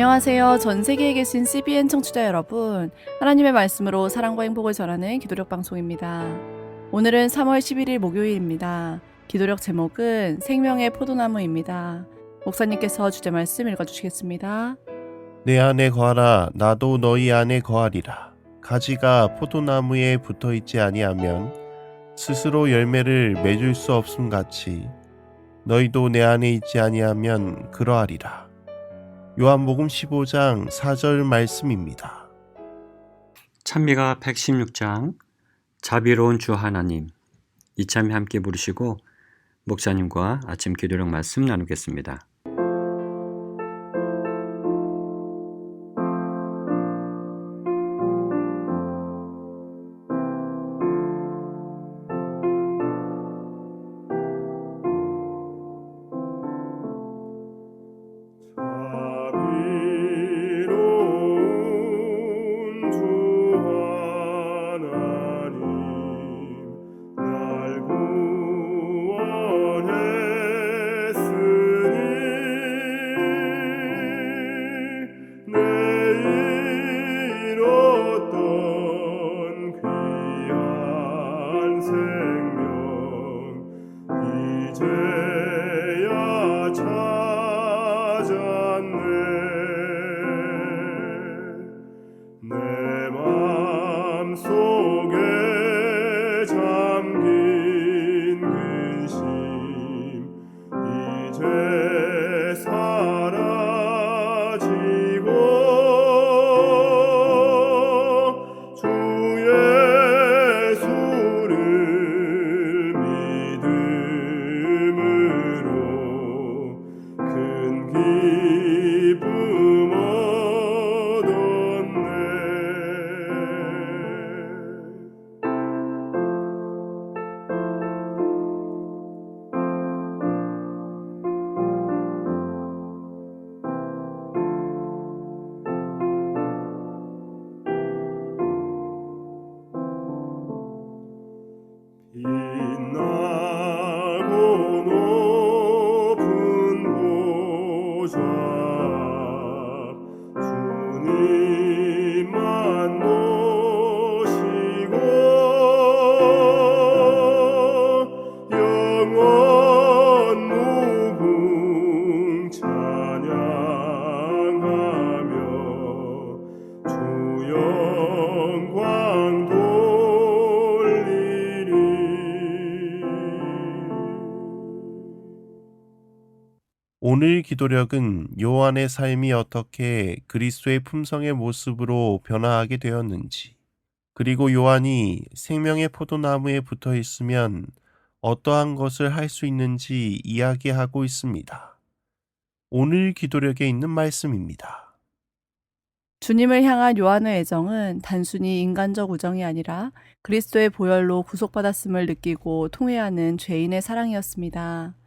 안녕하세요. 전 세계에 계신 CBN 청취자 여러분. 하나님의 말씀으로 사랑과 행복을 전하는 기도력 방송입니다. 오늘은 3월 11일 목요일입니다. 기도력 제목은 생명의 포도나무입니다. 목사님께서 주제 말씀 읽어주시겠습니다. 내 안에 거하라 나도 너희 안에 거하리라 가지가 포도나무에 붙어 있지 아니하면 스스로 열매를 맺을 수 없음 같이 너희도 내 안에 있지 아니하면 그러하리라 요한복음 15장 4절 말씀입니다. 찬미가 116장 자비로운 주 하나님 이참에 함께 부르시고 목사님과 아침 기도력 말씀 나누겠습니다. 주 오늘 기도력은 요한의 삶이 어떻게 그리스도의 품성의 모습으로 변화하게 되었는지, 그리고 요한이 생명의 포도나무에 붙어 있으면 어떠한 것을 할 수 있는지 이야기하고 있습니다. 오늘 기도력에 있는 말씀입니다. 주님을 향한 요한의 애정은 단순히 인간적 우정이 아니라 그리스도의 보혈로 구속받았음을 느끼고 통회하는 죄인의 사랑이었습니다.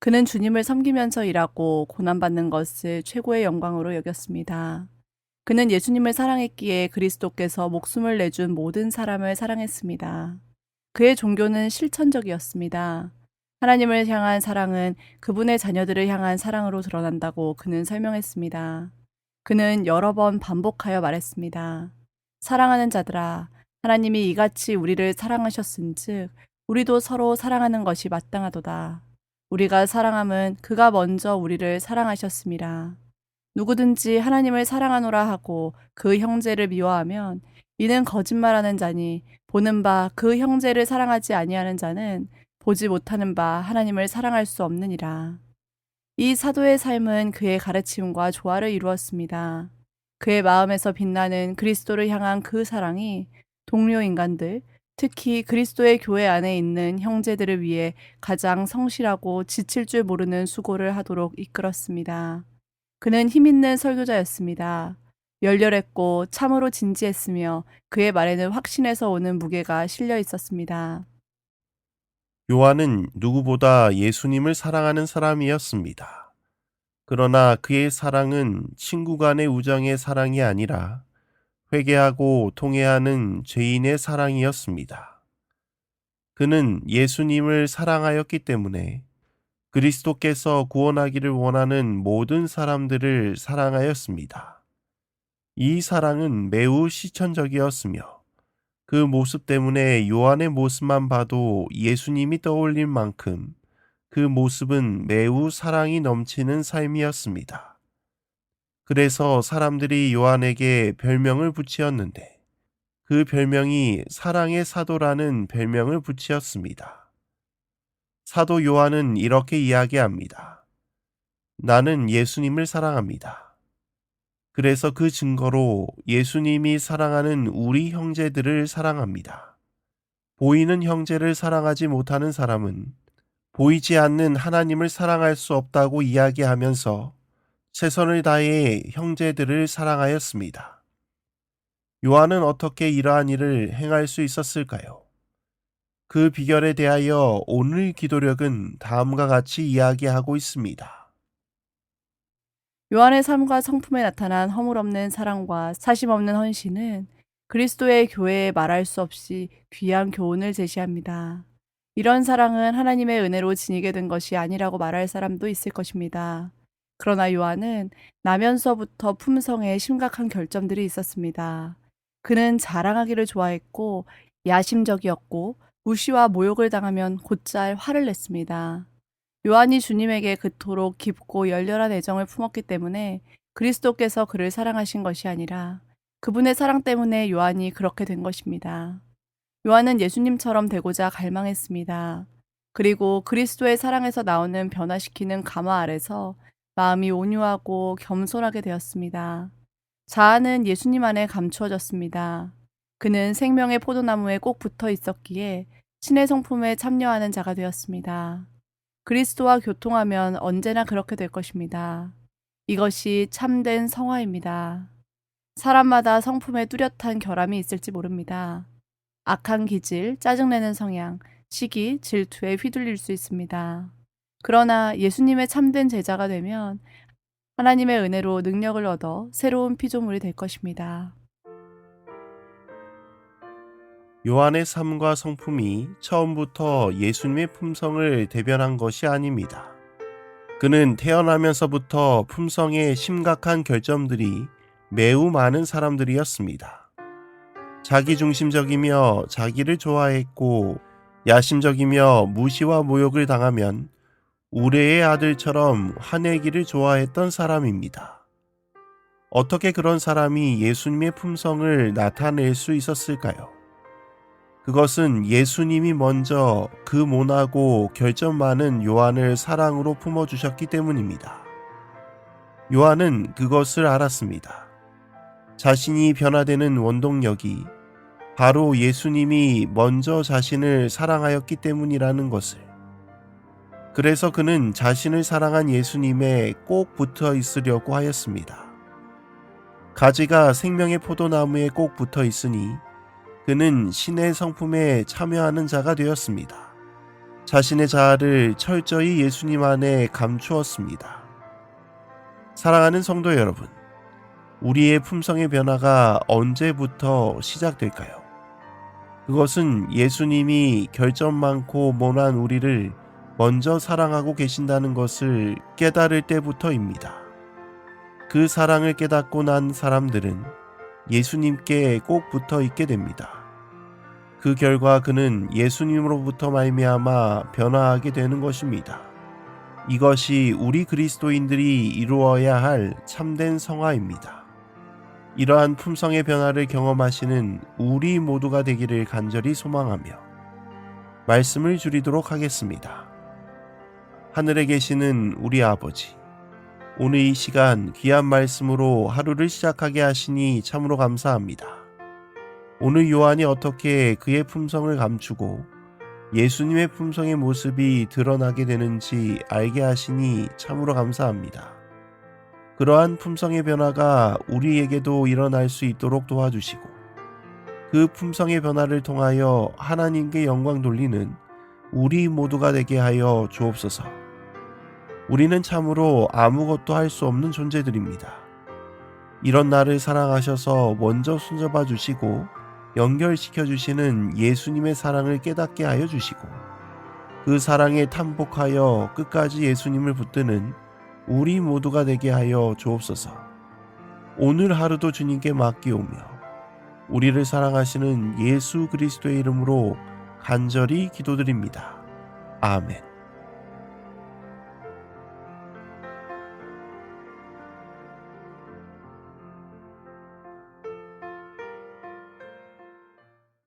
그는 주님을 섬기면서 일하고 고난받는 것을 최고의 영광으로 여겼습니다. 그는 예수님을 사랑했기에 그리스도께서 목숨을 내준 모든 사람을 사랑했습니다. 그의 종교는 실천적이었습니다. 하나님을 향한 사랑은 그분의 자녀들을 향한 사랑으로 드러난다고 그는 설명했습니다. 그는 여러 번 반복하여 말했습니다. 사랑하는 자들아, 하나님이 이같이 우리를 사랑하셨은즉 우리도 서로 사랑하는 것이 마땅하도다. 우리가 사랑함은 그가 먼저 우리를 사랑하셨습니다. 누구든지 하나님을 사랑하노라 하고 그 형제를 미워하면 이는 거짓말하는 자니 보는 바 그 형제를 사랑하지 아니하는 자는 보지 못하는 바 하나님을 사랑할 수 없느니라. 이 사도의 삶은 그의 가르침과 조화를 이루었습니다. 그의 마음에서 빛나는 그리스도를 향한 그 사랑이 동료 인간들, 특히 그리스도의 교회 안에 있는 형제들을 위해 가장 성실하고 지칠 줄 모르는 수고를 하도록 이끌었습니다. 그는 힘있는 설교자였습니다. 열렬했고 참으로 진지했으며 그의 말에는 확신에서 오는 무게가 실려 있었습니다. 요한은 누구보다 예수님을 사랑하는 사람이었습니다. 그러나 그의 사랑은 친구 간의 우정의 사랑이 아니라 회개하고 통회하는 죄인의 사랑이었습니다. 그는 예수님을 사랑하였기 때문에 그리스도께서 구원하기를 원하는 모든 사람들을 사랑하였습니다. 이 사랑은 매우 시천적이었으며 그 모습 때문에 요한의 모습만 봐도 예수님이 떠올릴 만큼 그 모습은 매우 사랑이 넘치는 삶이었습니다. 그래서 사람들이 요한에게 별명을 붙이었는데 그 별명이 사랑의 사도라는 별명을 붙이었습니다. 사도 요한은 이렇게 이야기합니다. 나는 예수님을 사랑합니다. 그래서 그 증거로 예수님이 사랑하는 우리 형제들을 사랑합니다. 보이는 형제를 사랑하지 못하는 사람은 보이지 않는 하나님을 사랑할 수 없다고 이야기하면서 최선을 다해 형제들을 사랑하였습니다. 요한은 어떻게 이러한 일을 행할 수 있었을까요? 그 비결에 대하여 오늘 기도력은 다음과 같이 이야기하고 있습니다. 요한의 삶과 성품에 나타난 허물없는 사랑과 사심없는 헌신은 그리스도의 교회에 말할 수 없이 귀한 교훈을 제시합니다. 이런 사랑은 하나님의 은혜로 지니게 된 것이 아니라고 말할 사람도 있을 것입니다. 그러나 요한은 나면서부터 품성에 심각한 결점들이 있었습니다. 그는 자랑하기를 좋아했고 야심적이었고 무시와 모욕을 당하면 곧잘 화를 냈습니다. 요한이 주님에게 그토록 깊고 열렬한 애정을 품었기 때문에 그리스도께서 그를 사랑하신 것이 아니라 그분의 사랑 때문에 요한이 그렇게 된 것입니다. 요한은 예수님처럼 되고자 갈망했습니다. 그리고 그리스도의 사랑에서 나오는 변화시키는 감화 아래서 마음이 온유하고 겸손하게 되었습니다. 자아는 예수님 안에 감추어졌습니다. 그는 생명의 포도나무에 꼭 붙어 있었기에 신의 성품에 참여하는 자가 되었습니다. 그리스도와 교통하면 언제나 그렇게 될 것입니다. 이것이 참된 성화입니다. 사람마다 성품에 뚜렷한 결함이 있을지 모릅니다. 악한 기질, 짜증내는 성향, 시기, 질투에 휘둘릴 수 있습니다. 그러나 예수님의 참된 제자가 되면 하나님의 은혜로 능력을 얻어 새로운 피조물이 될 것입니다. 요한의 삶과 성품이 처음부터 예수님의 품성을 대변한 것이 아닙니다. 그는 태어나면서부터 품성에 심각한 결점들이 매우 많은 사람들이었습니다. 자기중심적이며 자기를 좋아했고 야심적이며 무시와 모욕을 당하면 우레의 아들처럼 화내기를 좋아했던 사람입니다. 어떻게 그런 사람이 예수님의 품성을 나타낼 수 있었을까요? 그것은 예수님이 먼저 그 모나고 결점 많은 요한을 사랑으로 품어주셨기 때문입니다. 요한은 그것을 알았습니다. 자신이 변화되는 원동력이 바로 예수님이 먼저 자신을 사랑하였기 때문이라는 것을. 그래서 그는 자신을 사랑한 예수님에 꼭 붙어 있으려고 하였습니다. 가지가 생명의 포도나무에 꼭 붙어 있으니 그는 신의 성품에 참여하는 자가 되었습니다. 자신의 자아를 철저히 예수님 안에 감추었습니다. 사랑하는 성도 여러분, 우리의 품성의 변화가 언제부터 시작될까요? 그것은 예수님이 결점 많고 모난 우리를 먼저 사랑하고 계신다는 것을 깨달을 때부터입니다. 그 사랑을 깨닫고 난 사람들은 예수님께 꼭 붙어 있게 됩니다. 그 결과 그는 예수님으로부터 말미암아 변화하게 되는 것입니다. 이것이 우리 그리스도인들이 이루어야 할 참된 성화입니다. 이러한 품성의 변화를 경험하시는 우리 모두가 되기를 간절히 소망하며 말씀을 줄이도록 하겠습니다. 하늘에 계시는 우리 아버지, 오늘 이 시간 귀한 말씀으로 하루를 시작하게 하시니 참으로 감사합니다. 오늘 요한이 어떻게 그의 품성을 감추고 예수님의 품성의 모습이 드러나게 되는지 알게 하시니 참으로 감사합니다. 그러한 품성의 변화가 우리에게도 일어날 수 있도록 도와주시고 그 품성의 변화를 통하여 하나님께 영광 돌리는 우리 모두가 되게 하여 주옵소서. 우리는 참으로 아무것도 할 수 없는 존재들입니다. 이런 나를 사랑하셔서 먼저 손잡아 주시고 연결시켜 주시는 예수님의 사랑을 깨닫게 하여 주시고 그 사랑에 탐복하여 끝까지 예수님을 붙드는 우리 모두가 되게 하여 주옵소서. 오늘 하루도 주님께 맡기오며 우리를 사랑하시는 예수 그리스도의 이름으로 간절히 기도드립니다. 아멘.